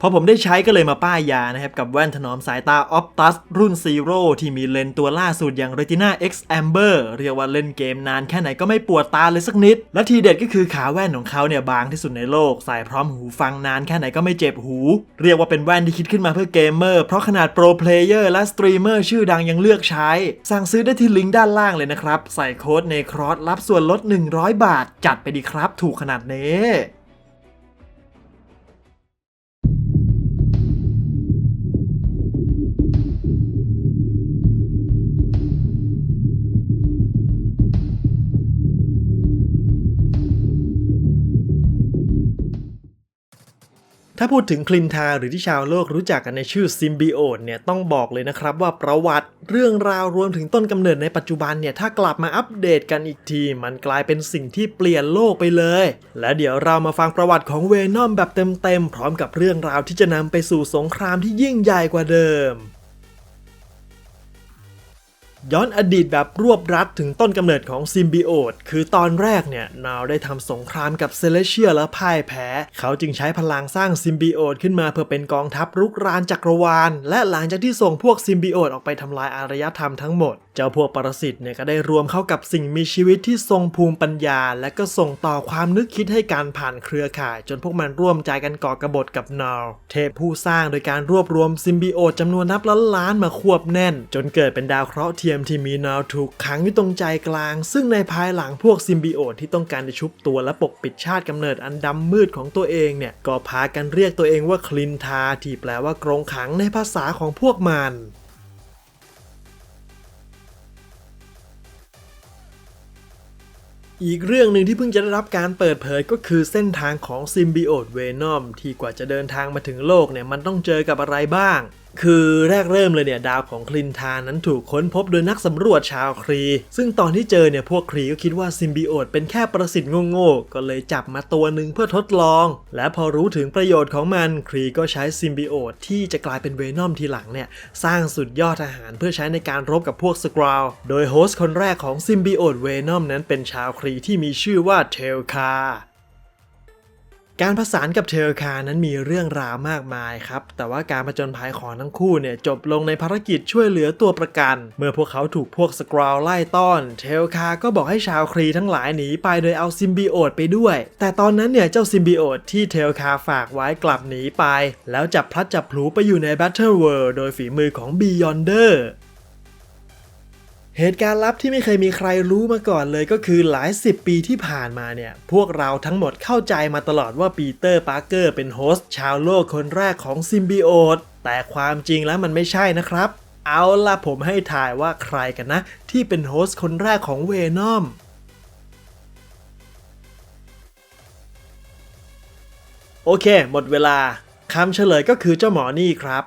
พอผมได้ใช้ก็เลยมาป้ายยานะครับ กับแว่นถนอมสายตา Optus รุ่น Zero ที่มีเลนตัวล่าสุดอย่าง Retina X Amber เรียกว่าเล่นเกมนานแค่ไหนก็ไม่ปวดตาเลยสักนิด และทีเด็ดก็คือขาแว่นของเขาเนี่ยบางที่สุดในโลก ใส่พร้อมหูฟังนานแค่ไหนก็ไม่เจ็บหู เรียกว่าเป็นแว่นที่คิดขึ้นมาเพื่อเกมเมอร์ เพราะขนาดโปรเพลเยอร์และสตรีมเมอร์ชื่อดังยังเลือกใช้ สั่งซื้อได้ที่ลิงก์ด้านล่างเลยนะครับ ใส่โค้ดในครอสรับส่วนลด 100 บาท จัดไปดีครับ ถูกขนาดนี้ ถ้าพูดถึงคลินทาหรือที่ชาวโลกรู้จักกันในชื่อซิมบิโอตเนี่ยต้องบอกเลยนะครับว่าประวัติเรื่องราวรวมถึงต้นกำเนิดในปัจจุบันเนี่ยถ้ากลับมาอัปเดตกันอีกที มันกลายเป็นสิ่งที่เปลี่ยนโลกไปเลย และเดี๋ยวเรามาฟังประวัติของเวนอมแบบเต็มๆพร้อมกับเรื่องราวที่จะนำไปสู่สงครามที่ยิ่งใหญ่กว่าเดิม ย้อนอดีตแบบรวบรัดถึงต้นกำเนิดของซิมบิโอต คือตอนแรกเนี่ยนาวได้ทำสงครามกับเซเลเชียและพ่ายแพ้ เขาจึงใช้พลังสร้างซิมบิโอตขึ้นมาเพื่อเป็นกองทัพรุกรานจักรวาล และหลังจากที่ส่งพวกซิมบิโอตออกไปทำลายอารยธรรมทั้งหมด เจ้าพวกปรสิตเนี่ยก็ได้รวมเข้ากับสิ่งมีชีวิตที่ทรงภูมิปัญญา และก็ส่งต่อความนึกคิดให้การผ่านเครือข่าย จนพวกมันร่วมใจกันก่อกบฏกับนาวเทพผู้สร้างโดยการรวบรวมซิมบิโอตจำนวนนับล้านล้านมาควบแน่น จนเกิดเป็นดาวเคราะห์เทียมที่มีนาวถูกขังอยู่ตรงใจกลาง ซึ่งในภายหลังพวกซิมบิโอตที่ต้องการจะชุบตัวและปกปิดชาติกำเนิดอันดำมืดของตัวเองเนี่ย ก็พากันเรียกตัวเองว่าคลินทาที่แปลว่ากรงขังในภาษาของพวกมันอีกเรื่องหนึ่งที่เพิ่งจะได้รับการเปิดเผยก็คือเส้นทางของซิมบิโอตเวนอมที่กว่าจะเดินทางมาถึงโลกเนี่ยมันต้องเจอกับอะไรบ้างคือแรกเริ่มเลยเนี่ยดาวของคลินทานนั้นถูกค้นพบโดยนักสำรวจชาวครี ซึ่งตอนที่เจอเนี่ยพวกครีก็คิดว่าซิมบิโอตเป็นแค่ประสิทธิ์โง่ๆก็เลยจับมาตัวหนึ่งเพื่อทดลอง และพอรู้ถึงประโยชน์ของมันครีก็ใช้ซิมบิโอตที่จะกลายเป็นเวนอมทีหลังเนี่ยสร้างสุดยอดทหารเพื่อใช้ในการรบกับพวกสกราวโดยโฮสต์คนแรกของซิมบิโอตเวนอมนั้นเป็นชาวครีที่มีชื่อว่าเทลคา การผสานกับเทลคานั้นมีเรื่องราวมากมายครับ แต่ว่าการผจญภัยของทั้งคู่เนี่ยจบลงในภารกิจช่วยเหลือตัวประกัน เมื่อพวกเขาถูกพวกสกราวไล่ต้อน เทลคาก็บอกให้ชาวครีทั้งหลายหนีไปโดยเอาซิมบิโอตไปด้วย แต่ตอนนั้นเนี่ยเจ้าซิมบิโอตที่เทลคาฝากไว้กลับหนีไป แล้วจับพลัดจับพลูไปอยู่ใน Battle World โดยฝีมือของ Beyonder เเหตุการณ์ลับที่ไม่เคยมีใครรู้มาก่อนเลยก็คือหลายสิบปีที่ผ่านมาเนี่ย พวกเราทั้งหมดเข้าใจมาตลอดว่าปีเตอร์ปาร์เกอร์เป็นโฮสต์ชาวโลกคนแรกของซิมบิโอตแต่ความจริงแล้วมันไม่ใช่นะครับ เอาล่ะผมให้ถ่ายว่าใครกันนะ ที่เป็นโฮสต์คนแรกของเวนอมโอเค หมดเวลาคำเฉลยก็คือเจ้าหมอนี่ครับ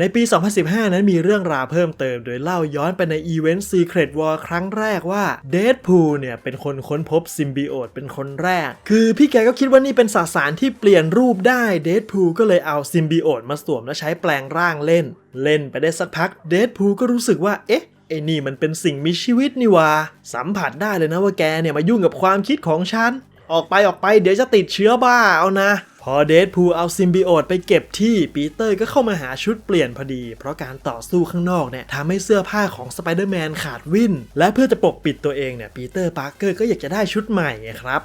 ในปี 2015 นั้นมีเรื่องราวเพิ่มเติม โดยเล่าย้อนไปในอีเวนต์ Secret War ครั้งแรกว่าเด p พูเนี่ยเป็นคนค้นพบซิมบิโอตเป็นคนแรก คือพี่แกก็คิดว่านี่เป็นสสารที่เปลี่ยนรูปได้เด p พูก็เลยเอาซิมบิโอตมาสวมและใช้แปลงร่างเล่น เล่นไปได้สักพักเด p พูก็รู้สึกว่าเอ๊ะไอ้นี่มันเป็นสิ่งมีชีวิตนี่ว่าสัมผัสได้เลยนะว่าแกเนี่ยมายุ่งกับความคิดของฉัน ออกไปออกไปเดี๋ยวจะติดเชื้อบ้าเอานะ พอเดดพูเอาซิมบิโอตไปเก็บที่ปีเตอร์ก็เข้ามาหาชุดเปลี่ยนพอดี เพราะการต่อสู้ข้างนอกเนี่ยทำให้เสื้อผ้าของสไปเดอร์แมนขาดวินและเพื่อจะปกปิดตัวเองเนี่ยปีเตอร์ปาร์เกอร์ก็อยากจะได้ชุดใหม่ไงครับ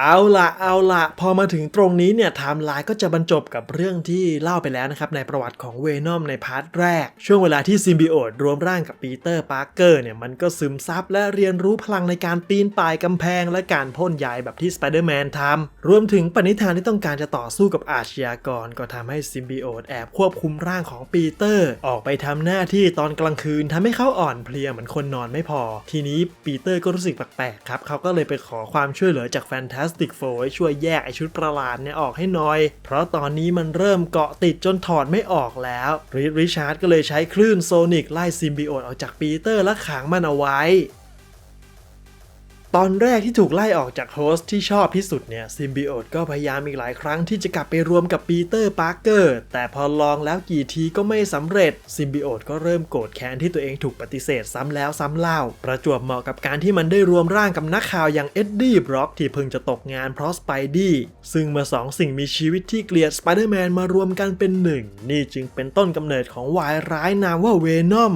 เอาละเอาละพอมาถึงตรงนี้เนี่ยไทม์ไลน์ก็จะบรรจบกับเรื่องที่เล่าไปแล้วนะครับ ในประวัติของเวนอมในพาร์ทแรก ช่วงเวลาที่ซิมบิโอตรวมร่างกับปีเตอร์ปาร์เกอร์เนี่ยมันก็ซึมซับและเรียนรู้พลังในการปีนป่ายกำแพง และการพ่นใยแบบที่สไปเดอร์แมนทำรวมถึงปณิธานที่ต้องการจะต่อสู้กับอาชญากร ก็ทำให้ซิมบิโอตแอบควบคุมร่างของปีเตอร์ ออกไปทำหน้าที่ตอนกลางคืนทำให้เขาอ่อนเพลียเหมือนคนนอนไม่พอ ทีนี้ปีเตอร์ก็รู้สึกแปลกๆครับเขาก็เลยไปขอความช่วยเหลือจากแฟนตาสติกโฟให้ช่วยแยกไอชุดประหลาดเนี่ยออกให้หน้อย เพราะตอนนี้มันเริ่มเกาะติดจนถอดไม่ออกแล้วริชาร์ดก็เลยใช้คลื่นโซนิกไล่ซิมบิโอตออกจากปีเตอร์และขังมันเอาไว้ ตอนแรกที่ถูกไล่ออกจากโฮสต์ที่ชอบที่สุดเนี่ยซิมบิโอตก็พยายามอีกหลายครั้งที่จะกลับไปรวมกับปีเตอร์ปาร์เกอร์แต่พอลองแล้วกี่ทีก็ไม่สำเร็จซิมบิโอตก็เริ่มโกรธแค้นที่ตัวเองถูกปฏิเสธซ้ำแล้วซ้ำเล่า ประจวบเหมาะกับการที่มันได้รวมร่างกับนักข่าวอย่างเอ็ดดี้บร็อกที่เพิ่งจะตกงานเพราะสไปดี้ซึ่งเมื่อสองสิ่งมีชีวิตที่เกลียดสไปเดอร์แมนมารวมกันเป็นหนึ่งนี่จึงเป็นต้นกำเนิดของวายร้ายนามว่าเวนอม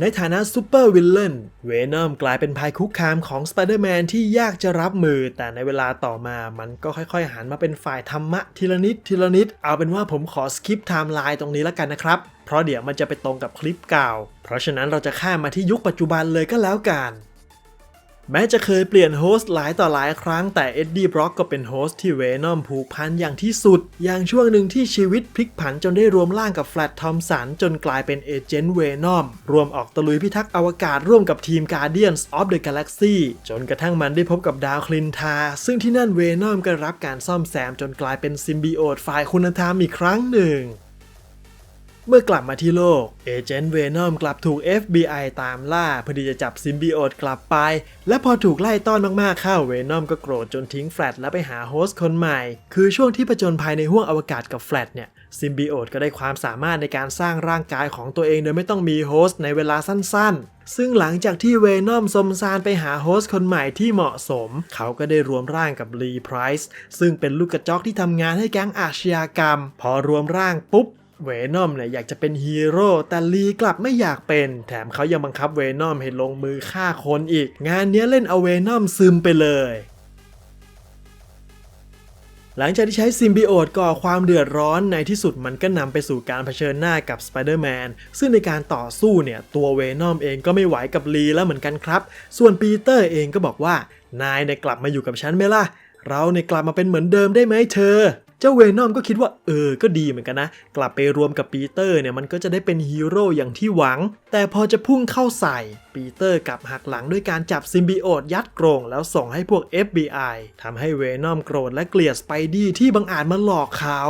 ในฐานะซูเปอร์วิลเลนเวนอมกลายเป็นภัยคุกคามของสไปเดอร์แมนที่ยากจะรับมือ แต่ในเวลาต่อมามันก็ค่อยๆ หันมาเป็นฝ่ายธรรมะทีละนิดทีละนิด เอาเป็นว่าผมขอสคิปไทม์ไลน์ตรงนี้แล้วกันนะครับ เพราะเดี๋ยวมันจะไปตรงกับคลิปเก่า เพราะฉะนั้นเราจะข้ามมาที่ยุคปัจจุบันเลยก็แล้วกัน แม้จะเคยเปลี่ยนโฮสต์หลายต่อหลายครั้งแต่เอ็ดดี้บล็อกก็เป็นโฮสต์ที่เวนอมผูกพันอย่างที่สุด อย่างช่วงหนึ่งที่ชีวิตพลิกผันจนได้รวมร่างกับแฟลตทอมสันจนกลายเป็นเอเจนต์เวนอมรวมออกตะลุยพิทักษ์อวกาศร่วมกับทีม Guardians of the Galaxy จนกระทั่งมันได้พบกับดาวคลินทา ซึ่งที่นั่นเวนอมก็รับการซ่อมแซมจนกลายเป็นซิมบิโอตฝ่ายคุณธรรมอีกครั้งหนึ่ง เมื่อกลับมาที่โลก เอเจนต์เวนอมกลับถูก FBI ตามล่าเพื่อที่จะจับซิมบิโอตกลับไป และพอถูกไล่ต้อนมากๆเข้าเวนอมก็โกรธจนทิ้งแฟลตแล้วไปหาโฮสต์คนใหม่ คือช่วงที่ผจญภัยในห้วงอวกาศกับแฟลตเนี่ยซิมบิโอตก็ได้ความสามารถในการสร้างร่างกายของตัวเองโดยไม่ต้องมีโฮสต์ในเวลาสั้นๆ ซึ่งหลังจากที่เวนอมสมซานไปหาโฮสต์คนใหม่ที่เหมาะสม เขาก็ได้รวมร่างกับลีไพรส์ซึ่งเป็นลูกกระจอกที่ทำงานให้แก๊งอาชญากรรม พอรวมร่างปุ๊บ เวนอมเนี่ยอยากจะเป็นฮีโร่แต่ลีกลับไม่อยากเป็น แถมเขายังบังคับเวนอมให้ลงมือฆ่าคนอีก งานนี้เล่นเอาเวนอมซึมไปเลยหลังจากที่ใช้ซิมบิโอตก่อความเดือดร้อนในที่สุดมันก็นำไปสู่การเผชิญหน้ากับสไปเดอร์แมนซึ่งในการต่อสู้เนี่ย ตัวเวนอมเองก็ไม่ไหวกับลีแล้วเหมือนกันครับ ส่วนปีเตอร์เองก็บอกว่า นายเนี่ยกลับมาอยู่กับฉันไหมล่ะ เราเนี่ยกลับมาเป็นเหมือนเดิมได้ไหมเธอ เจ้าเวนอมก็คิดว่าเออก็ดีเหมือนกันนะ กลับไปรวมกับปีเตอร์เนี่ยมันก็จะได้เป็นฮีโร่อย่างที่หวัง แต่พอจะพุ่งเข้าใส่ ปีเตอร์กลับหักหลังด้วยการจับซิมบิโอตยัดกรงแล้วส่งให้พวก FBI ทำให้เวนอมโกรธและเกลียดสไปดี้ที่บังอาจมาหลอกเขา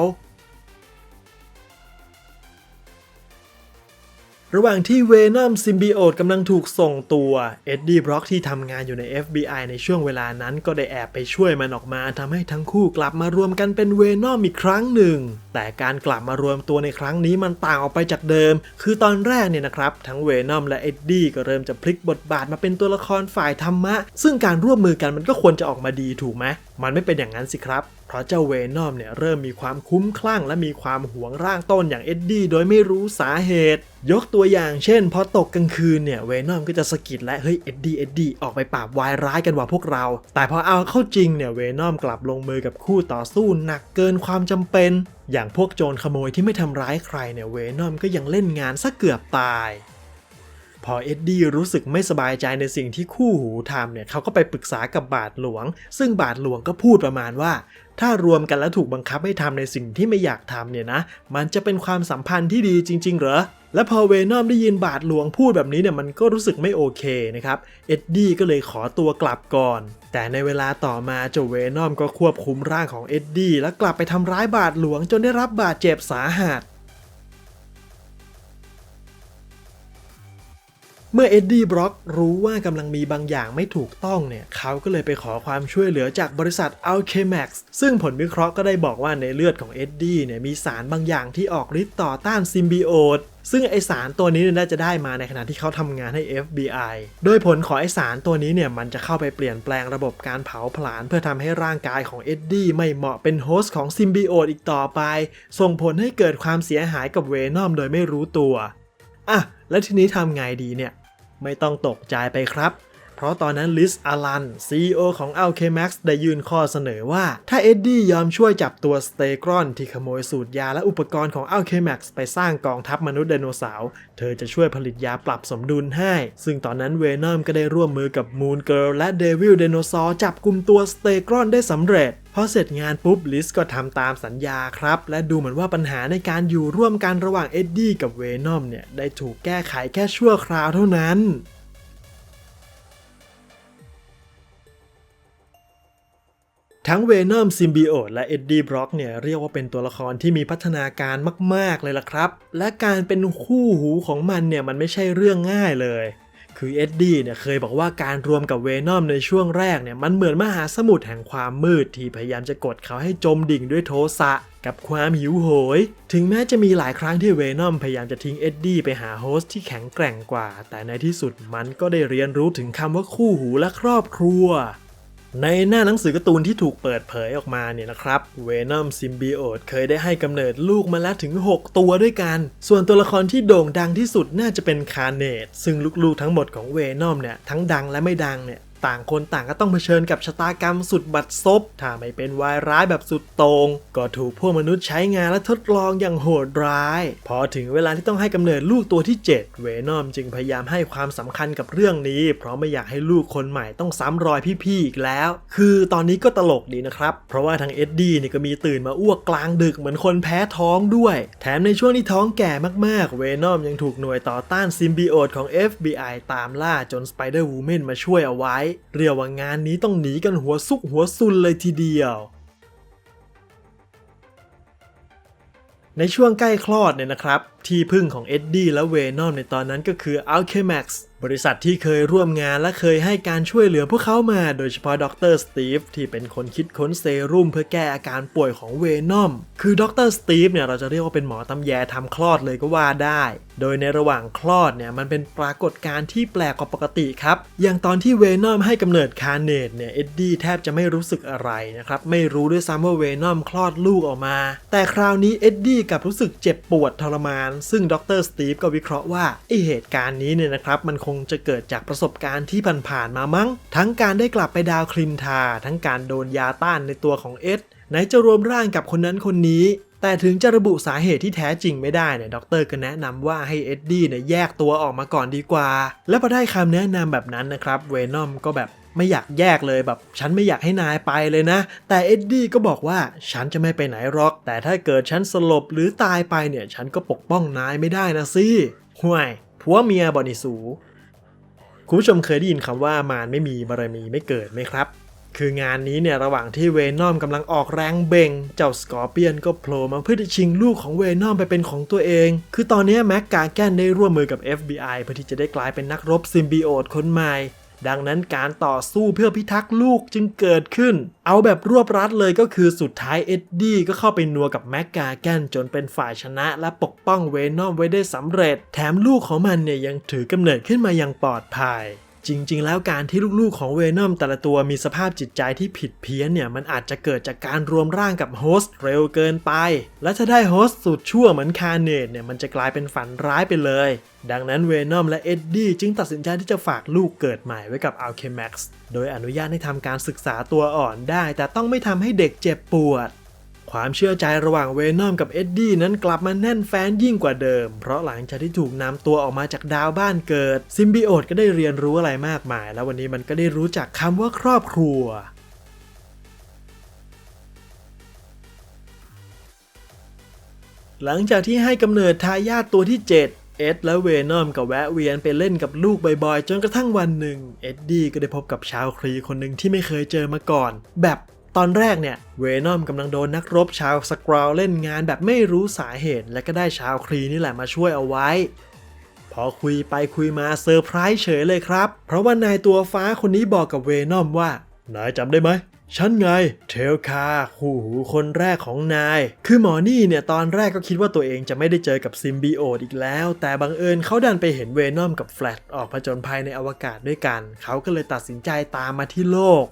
ระหว่างที่เวนอมซิมบิโอตกำลังถูกส่งตัว เอ็ดดี้บล็อกที่ทำงานอยู่ใน FBI ในช่วงเวลานั้นก็ได้แอบไปช่วยมันออกมาทำให้ทั้งคู่กลับมารวมกันเป็นเวนอมอีกครั้งหนึ่ง แต่การกลับมารวมตัวในครั้งนี้มันต่างออกไปจากเดิม คือตอนแรกเนี่ยนะครับ ทั้งเวนอมและเอ็ดดี้ก็เริ่มจะพลิกบทบาทมาเป็นตัวละครฝ่ายธรรมะ ซึ่งการร่วมมือกันมันก็ควรจะออกมาดีถูกไหมมันไม่เป็นอย่างนั้นสิครับ ราะเจ้าเวนอมเนี่ยเริ่มมีความคุ้มคลั่งและมีความหวงร่างต้นอย่างเอ็ดดี้โดยไม่รู้สาเหตุ ยกตัวอย่างเช่นพอตกกลางคืนเนี่ยเวนอมก็จะสะกิดและเฮ้ยเอ็ดดี้เอ็ดดี้ออกไปปราบวายร้ายกันว่าพวกเรา แต่พอเอาเข้าจริงเนี่ยเวนอมกลับลงมือกับคู่ต่อสู้หนักเกินความจำเป็น อย่างพวกโจรขโมยที่ไม่ทำร้ายใครเนี่ยเวนอมก็ยังเล่นงานซะเกือบตายพอเอ็ดดี้รู้สึกไม่สบายใจในสิ่งที่คู่หูทำเนี่ยเขาก็ไปปรึกษากับบาทหลวง ซึ่งบาทหลวงก็พูดประมาณว่า ถ้ารวมกันแล้วถูกบังคับให้ทำในสิ่งที่ไม่อยากทำเนี่ยนะ มันจะเป็นความสัมพันธ์ที่ดีจริง ๆ เหรอ และพอเวนอมได้ยินบาทหลวงพูดแบบนี้เนี่ยมันก็รู้สึกไม่โอเคนะครับ เอ็ดดี้ก็เลยขอตัวกลับก่อน แต่ในเวลาต่อมาเจ้าเวนอมก็ควบคุมร่างของเอ็ดดี้และกลับไปทำร้ายบาทหลวงจนได้รับบาดเจ็บสาหัส เมื่อเอ็ดดี้บล็อกรู้ว่ากำลังมีบางอย่างไม่ถูกต้องเนี่ยเขาก็เลยไปขอความช่วยเหลือจากบริษัท Alchemax ซึ่งผลวิเคราะห์ก็ได้บอกว่าในเลือดของเอ็ดดี้เนี่ยมีสารบางอย่างที่ออกฤทธิ์ต่อต้านซิมบิโอตซึ่งไอสารตัวนี้เนี่ยน่าจะได้มาในขณะที่เขาทำงานให้ FBI โดยผลของไอสารตัวนี้เนี่ยมันจะเข้าไปเปลี่ยนแปลงระบบการเผาผลาญเพื่อทำให้ร่างกายของเอ็ดดี้ไม่เหมาะเป็นโฮสต์ของซิมบิโอตอีกต่อไป ส่งผลให้เกิดความเสียหายกับเวนอมโดยไม่รู้ตัวอะแล้วทีนี้ทำไงดีเนี่ย ไม่ต้องตกใจไปครับ ราะตอนนั้นลิสอารัน CEO ของ Alchemax ได้ยื่นข้อเสนอว่า ถ้าเอ็ดดี้ยอมช่วยจับตัวสเตกรอนที่ขโมยสูตรยาและอุปกรณ์ของ Alchemax ไปสร้างกองทัพมนุษย์ไดโนเสาร์ เธอจะช่วยผลิตยาปรับสมดุลให้ ซึ่งตอนนั้นเวนอมก็ได้ร่วมมือกับ Moon Girl และ Devil Dinosaur จับกลุ่มตัวสเตกรอนได้สำเร็จพอเสร็จงานปุ๊บลิสก็ทำตามสัญญาครับ และดูเหมือนว่าปัญหาในการอยู่ร่วมกันระหว่างเอ็ดดี้กับเวนอมเนี่ยได้ถูกแก้ไขแค่ชั่วคราวเท่านั้น ทั้งเวนอมซิมบิโอตและเอ็ดดี้บล็อกเนี่ยเรียกว่าเป็นตัวละครที่มีพัฒนาการมาก ๆ เลยล่ะครับ และการเป็นคู่หูของมันเนี่ยมันไม่ใช่เรื่องง่ายเลย คือเอ็ดดี้เนี่ยเคยบอกว่าการรวมกับเวนอมในช่วงแรกเนี่ยมันเหมือนมหาสมุทรแห่งความมืดที่พยายามจะกดเขาให้จมดิ่งด้วยโทสะกับความหิวโหย ถึงแม้จะมีหลายครั้งที่เวนอมพยายามจะทิ้งเอ็ดดี้ไปหาโฮสต์ที่แข็งแกร่งกว่า แต่ในที่สุดมันก็ได้เรียนรู้ถึงคำว่าคู่หูและครอบครัว ในหน้าหนังสือการ์ตูนที่ถูกเปิดเผยออกมาเนี่ยนะครับเวนอมซิมบิโอตเคยได้ให้กำเนิดลูกมาแล้วถึง 6 ตัวด้วยกัน ส่วนตัวละครที่โด่งดังที่สุดน่าจะเป็นคาร์เนตซึ่งลูกๆทั้งหมดของเวนอมเนี่ยทั้งดังและไม่ดังเนี่ย ต่างคนต่างก็ต้องเผชิญกับชะตากรรมสุดบัดซบ ถ้าไม่เป็นวายร้ายแบบสุดโตง่งก็ถูกพวกมนุษย์ใช้งานและทดลองอย่างโหดร้าย พอถึงเวลาที่ต้องให้กำเนิดลูกตัวที่ 7 เวนอมจึงพยายามให้ความสำคัญกับเรื่องนี้ เพราะไม่อยากให้ลูกคนใหม่ต้องซ้ำรอยพี่ๆอีกแล้ว คือตอนนี้ก็ตลกดีนะครับ เพราะว่าทางเอ็ดดี้นี่ก็มีตื่นมาอ้วกกลางดึกเหมือนคนแพ้ท้องด้วย แถมในช่วงที่ท้องแก่มากๆ เวนอมยังถูกหน่วยต่อต้านซิมบิโอตของ FBI ตามล่าจนสไปเดอร์วูแมนมาช่วยเอาไว้เรียกว่างานนี้ต้องหนีกันหัวซุกหัวซุนเลยทีเดียว ในช่วงใกล้คลอดเนี่ยนะครับ ที่พึ่งของเอ็ดดี้และเวนอมในตอนนั้นก็คือ Alchemax บริษัทที่เคยร่วมงานและเคยให้การช่วยเหลือพวกเขามา โดยเฉพาะดรสตีฟที่เป็นคนคิดค้นเซรุ่มเพื่อแก้อาการป่วยของเวนอม คือดรสตีฟเนี่ยเราจะเรียกว่าเป็นหมอตำแยทำคลอดเลยก็ว่าได้ โดยในระหว่างคลอดเนี่ยมันเป็นปรากฏการณ์ที่แปลกกว่าปกติครับ อย่างตอนที่เวนอมให้กำเนิดคาร์เนตเนี่ยเอ็ดดี้แทบจะไม่รู้สึกอะไรนะครับ ไม่รู้ด้วยซ้ำว่าเวนอมคลอดลูกออกมา แต่คราวนี้เอ็ดดี้กลับรู้สึกเจ็บปวดทรมานซึ่งดรสตีฟก็วิเคราะห์ว่าไอเหตุการณ์นี้เนี่ยนะครับ มันคงจะเกิดจากประสบการณ์ที่ผ่านๆมามั้ง ทั้งการได้กลับไปดาวคลินทา ทั้งการโดนยาต้านในตัวของเอ็ดไหนจะรวมร่างกับคนนั้นคนนี้แต่ถึงจะระบุสาเหตุที่แท้จริงไม่ได้เนี่ยด็อกเตอร์ก็แนะนำว่าให้เอ็ดดี้เนี่ยแยกตัวออกมาก่อนดีกว่า และพอได้คำแนะนำแบบนั้นนะครับเวนอมก็แบบ ไม่อยากแยกเลยแบบ ฉันไม่อยากให้นายไปเลยนะ แต่เอ็ดดี้ก็บอกว่าฉันจะไม่ไปไหนหรอก แต่ถ้าเกิดฉันสลบหรือตายไปเนี่ย ฉันก็ปกป้องนายไม่ได้นะสิห่วยผัวเมียบอนิสู คุณผู้ชมเคยได้ยินคำว่ามารไม่มีบารมีไม่เกิดไหมครับ คืองานนี้เนี่ยระหว่างที่เวนอมกำลังออกแรงเบ่ง เจ้าสกอร์เปียนก็โผล่มาเพื่อจะชิงลูกของเวนอมไปเป็นของตัวเอง คือตอนนี้แม็กกาแกนได้ร่วมมือกับ FBI เพื่อที่จะได้กลายเป็นนักรบซิมบิโอตคนใหม่ ดังนั้นการต่อสู้เพื่อพิทักษ์ลูกจึงเกิดขึ้น เอาแบบรวบรัดเลยก็คือสุดท้ายเอ็ดดี้ก็เข้าไปนัวกับแม็กกาแกนจนเป็นฝ่ายชนะ และปกป้องเวนอมไว้ได้สำเร็จ แถมลูกของมันเนี่ยยังถือกำเนิดขึ้นมาอย่างปลอดภัย จริง ๆ แล้วการที่ลูกๆของเวนอมแต่ละตัวมีสภาพจิตใจที่ผิดเพี้ยนเนี่ย มันอาจจะเกิดจากการรวมร่างกับโฮสต์เร็วเกินไป และถ้าได้โฮสต์สุดชั่วเหมือนคาร์เนตเนี่ย มันจะกลายเป็นฝันร้ายไปเลย ดังนั้นเวนอมและเอ็ดดี้จึงตัดสินใจที่จะฝากลูกเกิดใหม่ไว้กับอัลเคม็กซ์โดยอนุญาตให้ทำการศึกษาตัวอ่อนได้ แต่ต้องไม่ทำให้เด็กเจ็บปวด ความเชื่อใจระหว่างเวนอมกับเอ็ดดี้นั้นกลับมาแน่นแฟ้นยิ่งกว่าเดิม เพราะหลังจากที่ถูกนำตัวออกมาจากดาวบ้านเกิด ซิมบิโอตก็ได้เรียนรู้อะไรมากมาย แล้ววันนี้มันก็ได้รู้จักคำว่าครอบครัวหลังจากที่ให้กำเนิดทายาทตัวที่ 7 เอ็ดและเวนอมก็แวะเวียนไปเล่นกับลูกบ่อยๆ จนกระทั่งวันหนึ่ง เอ็ดดี้ก็ได้พบกับชาวครีคนหนึ่งที่ไม่เคยเจอมาก่อน แบบ ตอนแรกเนี่ยเวนอมกำลังโดนนักรบชาวสกราวเล่นงานแบบไม่รู้สาเหตุ และก็ได้ชาวครีนี่แหละมาช่วยเอาไว้ พอคุยไปคุยมาเซอร์ไพรส์เฉยเลยครับ เพราะว่านายตัวฟ้าคนนี้บอกกับเวนอมว่า นายจำได้ไหมฉันไง เทลคาคู่หูคนแรกของนาย คือหมอนี่เนี่ยตอนแรกก็คิดว่าตัวเองจะไม่ได้เจอกับซิมบิโอตอีกแล้ว แต่บังเอิญเขาดันไปเห็นเวนอมกับแฟลตออกผจญภัยในอวกาศด้วยกัน เขาก็เลยตัดสินใจตามมาที่โลก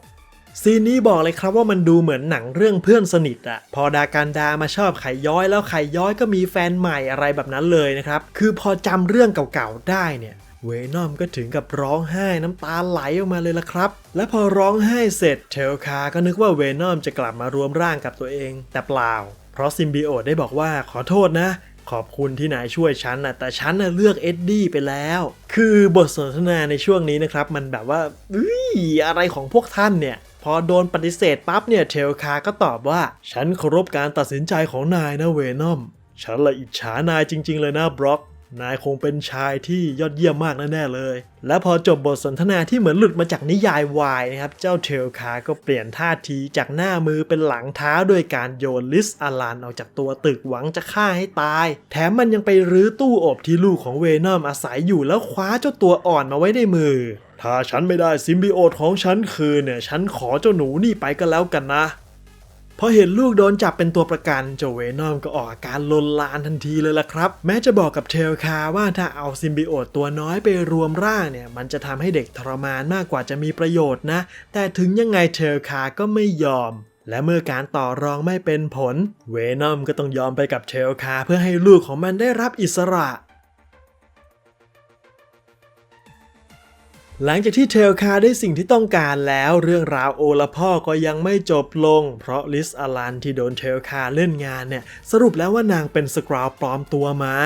ซีนนี้บอกเลยครับว่ามันดูเหมือนหนังเรื่องเพื่อนสนิทอะพอดาการดามาชอบไข่ย้อยแล้วไข่ย้อยก็มีแฟนใหม่อะไรแบบนั้นเลยนะครับ คือพอจำเรื่องเก่าๆได้เนี่ยเวนอมก็ถึงกับร้องไห้น้ำตาไหลออกมาเลยละครับ และพอร้องไห้เสร็จเทลคาก็นึกว่าเวนอมจะกลับมารวมร่างกับตัวเอง แต่เปล่า เพราะซิมบิโอตได้บอกว่าขอโทษนะ ขอบคุณที่นายช่วยฉันนะแต่ฉันนะเลือกเอ็ดดี้ไปแล้ว คือบทสนทนาในช่วงนี้นะครับ มันแบบว่าอุ้ยอะไรของพวกท่านเนี่ย พอโดนปฏิเสธปั๊บเนี่ยเทลคาก็ตอบว่า ฉันเคารพการตัดสินใจของนายนะเวนอม ฉันละอิจฉานายจริง ๆ เลยนะบล็อก นายคงเป็นชายที่ยอดเยี่ยมมากแน่ๆเลย และพอจบบทสนทนาที่เหมือนหลุดมาจากนิยายวายนะครับ เจ้าเทลคาก็เปลี่ยนท่าทีจากหน้ามือเป็นหลังเท้าด้วยการโยนลิสอาลานออกจากตัวตึกหวังจะฆ่าให้ตาย แถมมันยังไปรื้อตู้อบที่ลูกของเวนอมอาศัยอยู่แล้วคว้าเจ้าตัวอ่อนมาไว้ในมือ ถ้าฉันไม่ได้ซิมบิโอตของฉันคืนเนี่ย ฉันขอเจ้าหนูนี่ไปก็แล้วกันนะ พอเห็นลูกโดนจับเป็นตัวประกันเจ้าเวนอมก็ออกอาการลนลานทันทีเลยล่ะครับ แม้จะบอกกับเทลคาว่าถ้าเอาซิมบิโอตตัวน้อยไปรวมร่างเนี่ย มันจะทำให้เด็กทรมานมากกว่าจะมีประโยชน์นะ แต่ถึงยังไงเทลคาก็ไม่ยอมและเมื่อการต่อรองไม่เป็นผล เวนอมก็ต้องยอมไปกับเทลคาเพื่อให้ลูกของมันได้รับอิสระ หลังจากที่เทลคาได้สิ่งที่ต้องการแล้วเรื่องราวโอละพ่อก็ยังไม่จบลง เพราะลิสอาลันที่โดนเทลคาเล่นงานเนี่ย สรุปแล้วว่านางเป็นสกราวปลอมตัวมา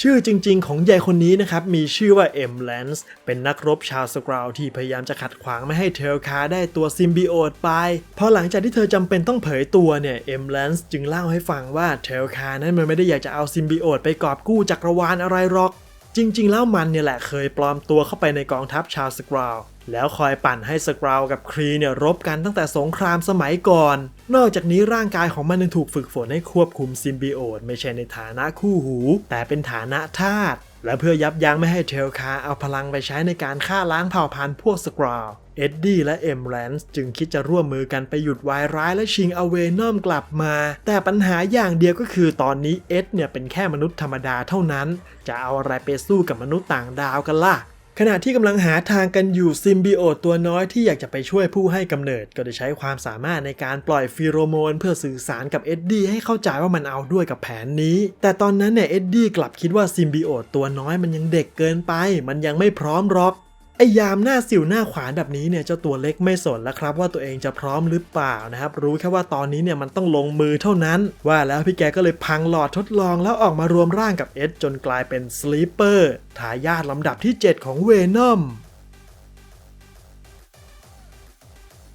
ชื่อจริงๆของยายคนนี้นะครับ มีชื่อว่าเอ็มแลนส์เป็นนักรบชาวสกราวที่พยายามจะขัดขวางไม่ให้เทลคาได้ตัวซิมบิโอตไปพอหลังจากที่เธอจำเป็นต้องเผยตัวเนี่ยเอ็มแลนส์จึงเล่าให้ฟังว่าเทลคานั้นมันไม่ได้อยากจะเอาซิมบิโอตไปกอบกู้จักรวาลอะไรหรอก จริง ๆ แล้วมันเนี่ยแหละเคยปลอมตัวเข้าไปในกองทัพชาวสกราวแล้วคอยปั่นให้สกราวกับครีเนี่ยรบกันตั้งแต่สงครามสมัยก่อน นอกจากนี้ร่างกายของมันยังถูกฝึกฝนให้ควบคุมซิมบิโอตไม่ใช่ในฐานะคู่หู แต่เป็นฐานะทาส และเพื่อยับยั้งไม่ให้เทลคาเอาพลังไปใช้ในการฆ่าล้างเผ่าพันธุ์พวกสกราวเอ็ดดี้และเอ็มแรนส์จึงคิดจะร่วมมือกันไปหยุดวายร้ายและชิงเอาเวนอมกลับมา แต่ปัญหาอย่างเดียวก็คือตอนนี้เอ็ดเนี่ยเป็นแค่มนุษย์ธรรมดาเท่านั้น จะเอาอะไรไปสู้กับมนุษย์ต่างดาวกันล่ะ ขณะที่กำลังหาทางกันอยู่ซิมบิโอตตัวน้อยที่อยากจะไปช่วยผู้ให้กำเนิด ก็ได้ใช้ความสามารถในการปล่อยฟีโรโมน เพื่อสื่อสารกับเอ็ดดี้ให้เข้าใจว่ามันเอาด้วยกับแผนนี้ แต่ตอนนั้นเนี่ยเอ็ดดี้กลับคิดว่าซิมบิโอตตัวน้อยมันยังเด็กเกินไป มันยังไม่พร้อมหรอก ไอ้ยามหน้าสิวหน้าขวานแบบนี้เนี่ยเจ้าตัวเล็กไม่สนแล้วครับว่าตัวเองจะพร้อมหรือเปล่านะครับรู้แค่ว่าตอนนี้เนี่ยมันต้องลงมือเท่านั้น ว่าแล้วพี่แกก็เลยพังหลอดทดลองแล้วออกมารวมร่างกับเอ็ดจนกลายเป็นสลีปเปอร์ทายาทลำดับที่ 7 ของเวนอม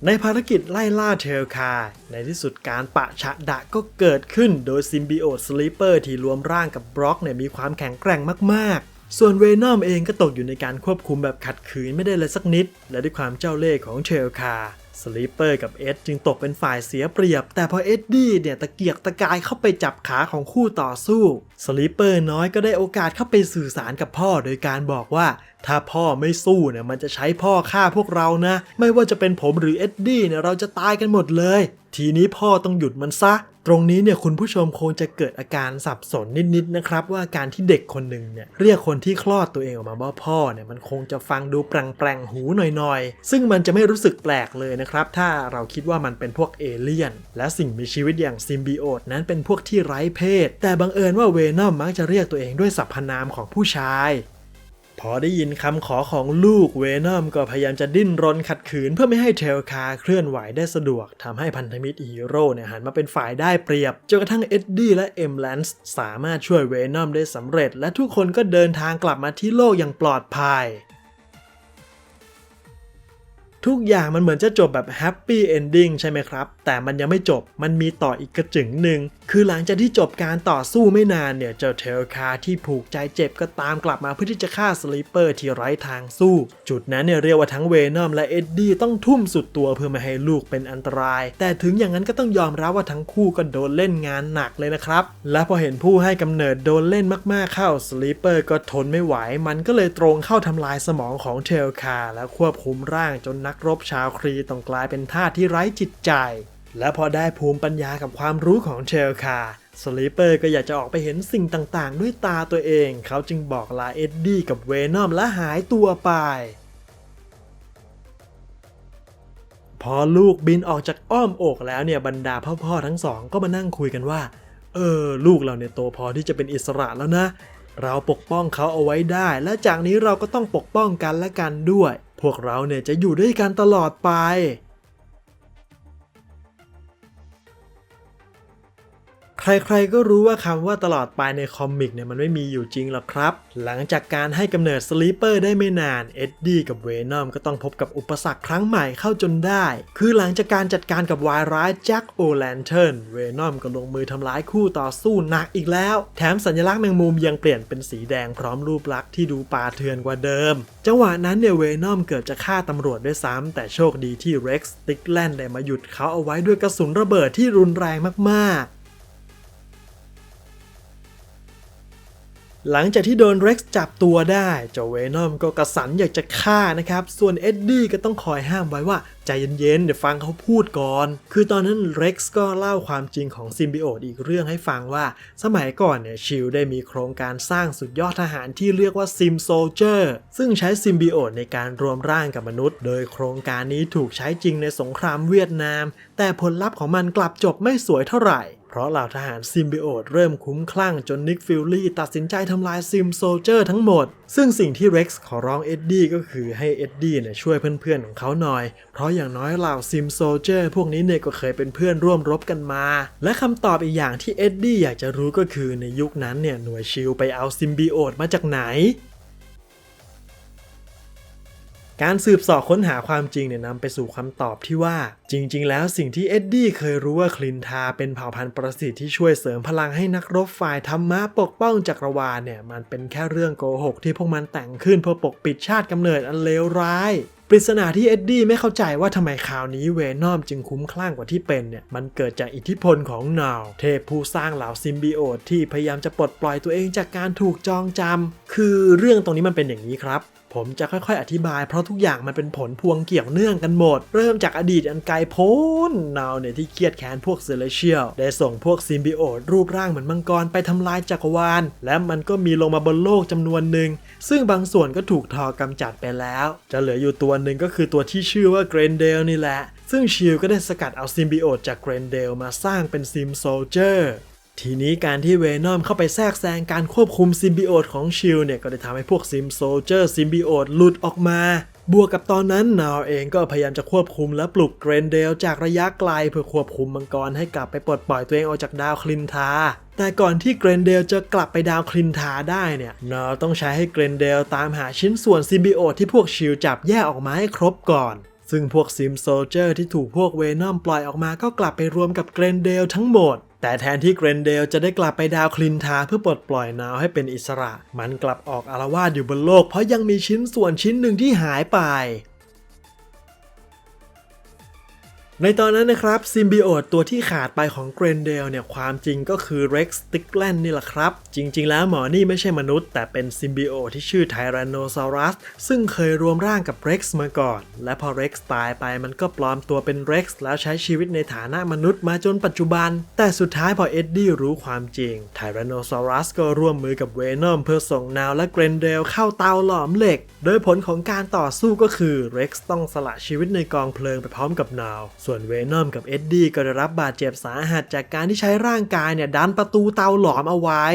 ในภารกิจไล่ล่าเทลคา ในที่สุดการปะชะดะก็เกิดขึ้นโดยซิมบิโอตสลีปเปอร์ที่รวมร่างกับบล็อกเนี่ยมีความแข็งแกร่งมากๆ ส่วนเวนอมเองก็ตกอยู่ในการควบคุมแบบขัดขืนไม่ได้เลยสักนิด และด้วยความเจ้าเล่ห์ของเทลคาสลีปเปอร์กับเอ็ดจึงตกเป็นฝ่ายเสียเปรียบ แต่พอเอ็ดดี้เนี่ยตะเกียกตะกายเข้าไปจับขาของคู่ต่อสู้สลีปเปอร์น้อยก็ได้โอกาสเข้าไปสื่อสารกับพ่อโดยการบอกว่า ถ้าพ่อไม่สู้เนี่ยมันจะใช้พ่อฆ่าพวกเรานะ ไม่ว่าจะเป็นผมหรือเอ็ดดี้เนี่ยเราจะตายกันหมดเลย ทีนี้พ่อต้องหยุดมันซะ ตรงนี้เนี่ยคุณผู้ชมคงจะเกิดอาการสับสนนิดๆนะครับ ว่าการที่เด็กคนหนึ่งเนี่ยเรียกคนที่คลอดตัวเองออกมาว่าพ่อเนี่ยมันคงจะฟังดูแปลงๆหูหน่อยๆ ซึ่งมันจะไม่รู้สึกแปลกเลยนะครับ ถ้าเราคิดว่ามันเป็นพวกเอเลี่ยน และสิ่งมีชีวิตอย่างซิมบิโอตนั้นเป็นพวกที่ไร้เพศ แต่บังเอิญว่าเวนอมมักจะเรียกตัวเองด้วยสรรพนามของผู้ชาย พอได้ยินคำขอของลูกเวนอมก็พยายามจะดิ้นรนขัดขืนเพื่อไม่ให้เทลคาเคลื่อนไหวได้สะดวกทำให้พันธมิตรฮีโร่เนี่ยหันมาเป็นฝ่ายได้เปรียบจนกระทั่งเอ็ดดี้และเอ็มแลนส์สามารถช่วยเวนอมได้สำเร็จ และทุกคนก็เดินทางกลับมาที่โลกอย่างปลอดภัย ทุกอย่างมันเหมือนจะจบแบบแฮปปี้เอนดิ้งใช่ไหมครับ แต่มันยังไม่จบมันมีต่ออีกกระจึงหนึ่ง คือหลังจากที่จบการต่อสู้ไม่นานเนี่ย เจ้าเทลคาที่ผูกใจเจ็บก็ตามกลับมาเพื่อที่จะฆ่าสลีปเปอร์ที่ไร้ทางสู้ จุดนั้นเนี่ยเรียกว่าทั้งเวนอมและเอ็ดดี้ต้องทุ่มสุดตัวเพื่อไม่ให้ลูกเป็นอันตราย แต่ถึงอย่างนั้นก็ต้องยอมรับว่าทั้งคู่ก็โดนเล่นงานหนักเลยนะครับ และพอเห็นผู้ให้กำเนิดโดนเล่นมากๆเข้าสลีปเปอร์ก็ทนไม่ไหว มันก็เลยตรงเข้าทำลายสมองของเทลคาและควบคุมร่างจนนักรบชาวครีต้องกลายเป็นทาสที่ไร้จิตใจ และพอได้ภูมิปัญญากับความรู้ของเทลคาสลีปเปอร์ก็อยากจะออกไปเห็นสิ่งต่างๆ ด้วยตาตัวเอง เขาจึงบอกลาเอ็ดดี้กับเวนอมและหายตัวไป พอลูกบินออกจากอ้อมอกแล้วเนี่ยบรรดาพ่อๆทั้งสองก็มานั่งคุยกันว่า เออ ลูกเราเนี่ยโตพอที่จะเป็นอิสระแล้วนะ เราปกป้องเขาเอาไว้ได้ และจากนี้เราก็ต้องปกป้องกันและกันด้วย พวกเราเนี่ยจะอยู่ด้วยกันตลอดไป ใครๆก็รู้ว่าคำว่าตลอดไปในคอมิกเนี่ยมันไม่มีอยู่จริงหรอกครับ หลังจากการให้กำเนิดสลีปเปอร์ได้ไม่นาน เอ็ดดี้กับเวนอมก็ต้องพบกับอุปสรรคครั้งใหม่เข้าจนได้ คือหลังจากการจัดการกับวายร้ายแจ็คโอแลนเทิร์นเวนอมก็ลงมือทำร้ายคู่ต่อสู้หนักอีกแล้ว แถมสัญลักษณ์แมงมุมยังเปลี่ยนเป็นสีแดงพร้อมรูปลักษณ์ที่ดูป่าเถื่อนกว่าเดิม จังหวะนั้นเนี่ยเวนอมเกือบจะฆ่าตำรวจด้วยซ้ำแต่โชคดีที่เร็กซ์ติกแลนด์ได้มาหยุดเขาเอาไว้ด้วยกระสุนระเบิดที่รุนแรงมากๆ หลังจากที่โดนเร็กซ์จับตัวได้เจ้าเวนอมก็กระสันอยากจะฆ่านะครับ ส่วนเอ็ดดี้ก็ต้องคอยห้ามไว้ว่าใจเย็นๆเดี๋ยวฟังเขาพูดก่อน คือตอนนั้นเร็กซ์ก็เล่าความจริงของซิมบิโอตอีกเรื่องให้ฟังว่า สมัยก่อนเนี่ยชิลได้มีโครงการสร้างสุดยอดทหารที่เรียกว่าซิมโซเจอร์ซึ่งใช้ซิมบิโอตในการรวมร่างกับมนุษย์ โดยโครงการนี้ถูกใช้จริงในสงครามเวียดนาม แต่ผลลัพธ์ของมันกลับจบไม่สวยเท่าไหร่ เพราะเหล่าทหารซิมบิโอตเริ่มคุ้มคลั่งจนนิกฟิลลี่ตัดสินใจทำลายซิมโซเจอร์ทั้งหมด ซึ่งสิ่งที่เร็กซ์ขอร้องเอ็ดดี้ก็คือให้เอ็ดดี้เนี่ยช่วยเพื่อนๆของเขาหน่อย เพราะอย่างน้อยเหล่าซิมโซเจอร์พวกนี้เนี่ยก็เคยเป็นเพื่อนร่วมรบกันมา และคำตอบอีกอย่างที่เอ็ดดี้อยากจะรู้ก็คือในยุคนั้นเนี่ยหน่วยชิลไปเอาซิมบิโอตมาจากไหน การสืบสอบค้นหาความจริงเนี่ยนำไปสู่คำตอบที่ว่า จริง ๆ แล้วสิ่งที่เอ็ดดี้เคยรู้ว่าคลินทาเป็นเผ่าพันธุ์ประสิทธิ์ที่ช่วยเสริมพลังให้นักรบฝ่ายธรรมะปกป้องจักรวาลเนี่ยมันเป็นแค่เรื่องโกหกที่พวกมันแต่งขึ้นเพื่อปกปิดชาติกำเนิดอันเลวร้ายปริศนาที่เอ็ดดี้ไม่เข้าใจว่าทำไมคราวนี้เวนอมจึงคุ้มคลั่งกว่าที่เป็นเนี่ยมันเกิดจากอิทธิพลของนาวเทพผู้สร้างเหล่าซิมบิโอตที่พยายามจะปลดปล่อยตัวเองจากการถูกจองจำคือเรื่องตรงนี้มันเป็นอย่างนี้ครับ ผมจะค่อยๆ อธิบายเพราะทุกอย่างมันเป็นผลพวงเกี่ยวเนื่องกันหมด เริ่มจากอดีตอันไกลโพ้นนาวเนี่ยที่เครียดแค้นพวกเซเลเชียลได้ส่งพวกซิมบิโอตรูปร่างเหมือนมังกรไปทำลายจักรวาล และมันก็มีลงมาบนโลกจำนวนหนึ่ง ซึ่งบางส่วนก็ถูกทอกำจัดไปแล้ว จะเหลืออยู่ตัวหนึ่งก็คือตัวที่ชื่อว่าเกรนเดลนี่แหละซึ่งชิลก็ได้สกัดเอาซิมบิโอตจากเกรนเดลมาสร้างเป็นซิมโซลเจอร์ ทีนี้การที่เวนอมเข้าไปแทรกแซงการควบคุมซิมบิโอตของชิลเนี่ยก็ได้ทำให้พวกซิมโซลเจอร์ซิมบิโอตหลุดออกมา บวกกับตอนนั้นนาวเองก็พยายามจะควบคุมและปลุกเกรนเดลจากระยะไกลเพื่อควบคุมมังกรให้กลับไปปลดปล่อยตัวเองออกจากดาวคลินทา แต่ก่อนที่เกรนเดลจะกลับไปดาวคลินทาได้เนี่ยนาวต้องใช้ให้เกรนเดลตามหาชิ้นส่วนซิมบิโอตที่พวกชิลจับแยกออกมาให้ครบก่อนซึ่งพวกซิมโซลเจอร์ที่ถูกพวกเวนอมปล่อยออกมาก็กลับไปรวมกับเกรนเดลทั้งหมด แต่แทนที่เกรนเดลจะได้กลับไปดาวคลินทาเพื่อปลดปล่อยนาวให้เป็นอิสระ มันกลับออกอารวาสอยู่บนโลกเพราะยังมีชิ้นส่วนชิ้นหนึ่งที่หายไป ในตอนนั้นนะครับซิมบิโอตตัวที่ขาดไปของเกรนเดลเนี่ยความจริงก็คือเร็กซ์ติกแลนนี่แหละครับ จริง ๆ แล้วหมอนี่ไม่ใช่มนุษย์ แต่เป็นซิมบิโอตที่ชื่อไทแรนโนซอรัสซึ่งเคยรวมร่างกับเร็กซ์มาก่อน และพอเร็กซ์ตายไปมันก็ปลอมตัวเป็นเร็กซ์แล้วใช้ชีวิตในฐานะมนุษย์มาจนปัจจุบัน แต่สุดท้ายพอเอ็ดดี้รู้ความจริงไทแรนโนซอรัสก็ร่วมมือกับเวนอมเพื่อส่งนาวและเกรนเดลเข้าเตาหลอมเหล็ก โดยผลของการต่อสู้ก็คือเร็กซ์ต้องสละชีวิตในกองเพลิงไปพร้อมกับนาวส่วนเวนอมกับเอ็ดดี้ก็ได้รับบาดเจ็บสาหัสจากการที่ใช้ร่างกายเนี่ยดันประตูเตาหลอมเอาไว้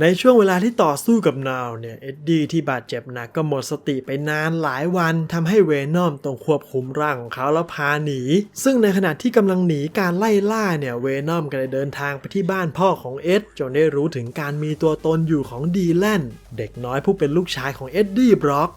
ในช่วงเวลาที่ต่อสู้กับนาวเนี่ยเอ็ดดี้ที่บาดเจ็บหนักก็หมดสติไปนานหลายวันทำให้เวนอมต้องควบคุมร่างของเขาแล้วพาหนี ซึ่งในขณะที่กำลังหนีการไล่ล่าเนี่ยเวนอมก็ได้เดินทางไปที่บ้านพ่อของเอ็ดจนได้รู้ถึงการมีตัวตนอยู่ของดีแลนเด็กน้อยผู้เป็นลูกชายของเอ็ดดี้บล็อก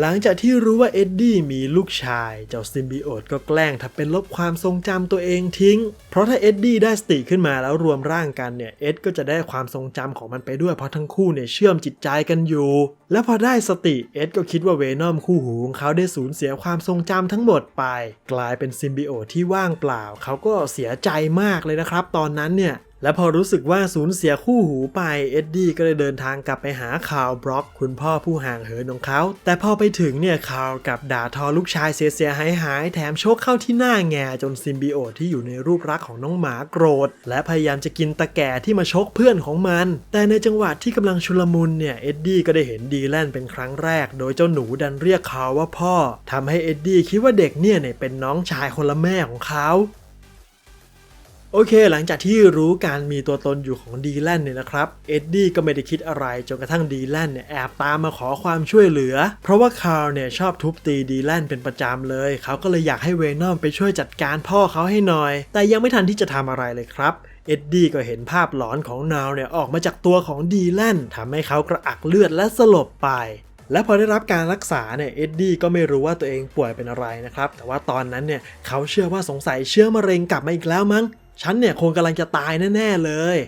หลังจากที่รู้ว่าเอ็ดดี้มีลูกชาย เจ้าซิมบิโอตก็แกล้งทำเป็นลบความทรงจำตัวเองทิ้ง เพราะถ้าเอ็ดดี้ได้สติขึ้นมาแล้วรวมร่างกันเนี่ย เอ็ดก็จะได้ความทรงจำของมันไปด้วยเพราะทั้งคู่เนี่ยเชื่อมจิตใจกันอยู่ และพอได้สติเอ็ดก็คิดว่าเวนอมคู่หูของเขาได้สูญเสียความทรงจำทั้งหมดไป กลายเป็นซิมบิโอตที่ว่างเปล่า เขาก็เสียใจมากเลยนะครับ ตอนนั้นเนี่ย และพอรู้สึกว่าสูญเสียคู่หูไปเอ็ดดี้ก็เลยเดินทางกลับไปหาคาร์ลบล็อก คุณพ่อผู้ห่างเหินของเขา แต่พอไปถึงเนี่ยคาร์ลกลับด่าทอลูกชายเสียเสียหายหายแถมโชกเข้าที่หน้าแงจนซิมบิโอตที่อยู่ในรูปรักษณ์ของน้องหมาโกรธ และพยายามจะกินตะแก่ที่มาชกเพื่อนของมัน แต่ในจังหวะที่กำลังชุลมุนเนี่ยเอ็ดดี้ก็ได้เห็นดีแลนเป็นครั้งแรก โดยเจ้าหนูดันเรียกเขาว่าพ่อทำให้เอ็ดดี้คิดว่าเด็กเนี่ยเนี่ยเป็นน้องชายคนละแม่ของเขา โอเค หลังจากที่รู้การมีตัวตนอยู่ของดีแลนเนี่ยนะครับเอ็ดดี้ก็ไม่ได้คิดอะไรจนกระทั่งดีแลนเนี่ยแอบตามมาขอความช่วยเหลือ เพราะว่าคาร์เนี่ยชอบทุบตีดีแลนเป็นประจำเลย เขาก็เลยอยากให้เวนอมไปช่วยจัดการพ่อเขาให้หน่อย แต่ยังไม่ทันที่จะทำอะไรเลยครับเอ็ดดี้ก็เห็นภาพหลอนของนาวเนี่ยออกมาจากตัวของดีแลนทำให้เขากระอักเลือดและสลบไปและพอได้รับการรักษาเนี่ยเอ็ดดี้ก็ไม่รู้ว่าตัวเองป่วยเป็นอะไรนะครับ แต่ว่าตอนนั้นเนี่ยเขาเชื่อว่าสงสัยเชื้อมะเร็งกลับมาอีกแล้วมั้ง ฉันเนี่ยคงกำลังจะตายแน่ ๆ เลย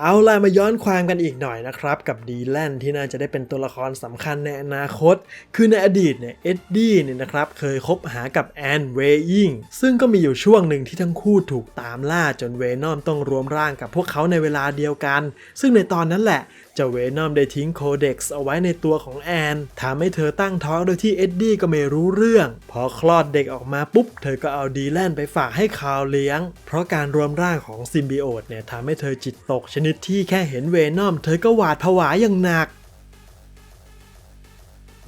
เอาล่ะมาย้อนความกันอีกหน่อยนะครับ กับดีแลนที่น่าจะได้เป็นตัวละครสำคัญในอนาคต คือในอดีตเนี่ยเอ็ดดี้เนี่ยนะครับเคยคบหากับแอนเวยิงซึ่งก็มีอยู่ช่วงหนึ่งที่ทั้งคู่ถูกตามล่าจนเวนอมต้องรวมร่างกับพวกเขาในเวลาเดียวกัน ซึ่งในตอนนั้นแหละ เจ้าเวนอมได้ทิ้งโคเด็กซ์เอาไว้ในตัวของแอนทำให้เธอตั้งท้องโดยที่เอ็ดดี้ก็ไม่รู้เรื่อง พอคลอดเด็กออกมาปุ๊บ เธอก็เอาดีแลนไปฝากให้คาวเลี้ยง เพราะการรวมร่างของซิมบิโอตเนี่ยทำให้เธอจิตตกชนิดที่แค่เห็นเวนอม เธอก็หวาดผวาอย่างหนัก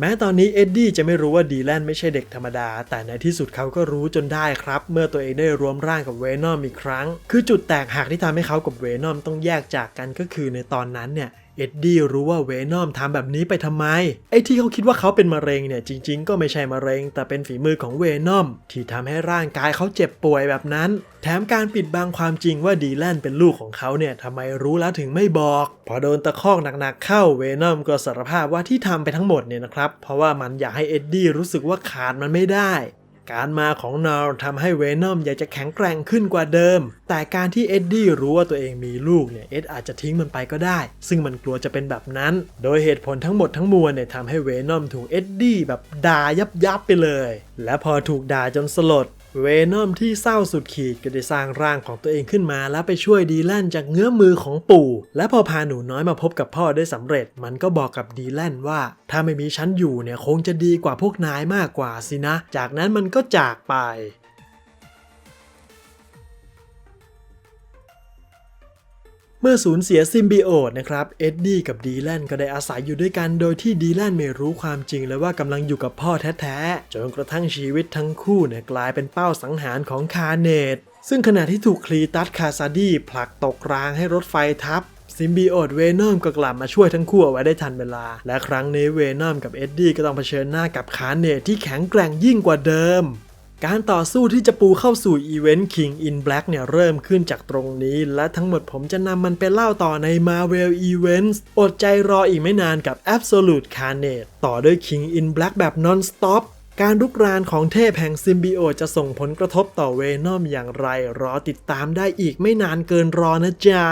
แม้ตอนนี้เอ็ดดี้จะไม่รู้ว่าดีแลนไม่ใช่เด็กธรรมดา แต่ในที่สุดเขาก็รู้จนได้ครับ เมื่อตัวเองได้รวมร่างกับเวนอมอีกครั้ง คือจุดแตกหักที่ทำให้เขากับเวนอมต้องแยกจากกันก็คือในตอนนั้นเนี่ย เอ็ดดี้รู้ว่าเวนอมทำแบบนี้ไปทำไม ไอ้ที่เขาคิดว่าเขาเป็นมะเร็งเนี่ยจริง ๆ ก็ไม่ใช่มะเร็ง แต่เป็นฝีมือของเวนอม ที่ทำให้ร่างกายเขาเจ็บป่วยแบบนั้น แถมการปิดบังความจริงว่าดีแลนเป็นลูกของเขาเนี่ยทำไมรู้แล้วถึงไม่บอก พอโดนตะคอกหนักๆเข้าเวนอมก็สารภาพว่าที่ทำไปทั้งหมดเนี่ยนะครับ เพราะว่ามันอยากให้เอ็ดดี้รู้สึกว่าขาดมันไม่ได้ การมาของนอลทำให้เวนอมอยากจะแข็งแกร่งขึ้นกว่าเดิม แต่การที่เอ็ดดี้รู้ว่าตัวเองมีลูกเนี่ยเอ็ดอาจจะทิ้งมันไปก็ได้ ซึ่งมันกลัวจะเป็นแบบนั้น โดยเหตุผลทั้งหมดทั้งมวลเนี่ยทำให้เวนอมถูกเอ็ดดี้แบบด่ายับยับไปเลย และพอถูกด่าจนสลด เวนอมที่เศร้าสุดขีดก็ได้สร้างร่างของตัวเองขึ้นมาแล้วไปช่วยดีแลนจากเงื้อมือของปู่ และพอพาหนูน้อยมาพบกับพ่อได้สำเร็จ มันก็บอกกับดีแลนว่า ถ้าไม่มีฉันอยู่เนี่ยคงจะดีกว่าพวกนายมากกว่าสินะ จากนั้นมันก็จากไป เมื่อสูญเสียซิมบิโอตนะครับเอ็ดดี้กับดีแลนก็ได้อาศัยอยู่ด้วยกันโดยที่ดีแลนไม่รู้ความจริงเลยว่ากำลังอยู่กับพ่อแท้ๆ จนกระทั่งชีวิตทั้งคู่เนี่ยกลายเป็นเป้าสังหารของคาเนตซึ่งขณะที่ถูกคลีตัสคาซาดีผลักตกรางให้รถไฟทับซิมบิโอตเวนอมก็กลับมาช่วยทั้งคู่เอาไว้ได้ทันเวลา และครั้งนี้เวนอมกับเอ็ดดี้ก็ต้องเผชิญหน้ากับคาเนตที่แข็งแกร่งยิ่งกว่าเดิม การต่อสู้ที่จะปูเข้าสู่อีเวนต์ King in Black เนี่ยเริ่มขึ้นจากตรงนี้ และทั้งหมดผมจะนำมันไปเล่าต่อใน Marvel Events อดใจรออีกไม่นานกับ Absolute Carnage ต่อด้วย King in Black แบบ non-stop การลุกรานของเทพแห่งซิมบิโอจะส่งผลกระทบต่อเวนอมอย่างไร รอติดตามได้อีกไม่นานเกินรอนะจ๊ะ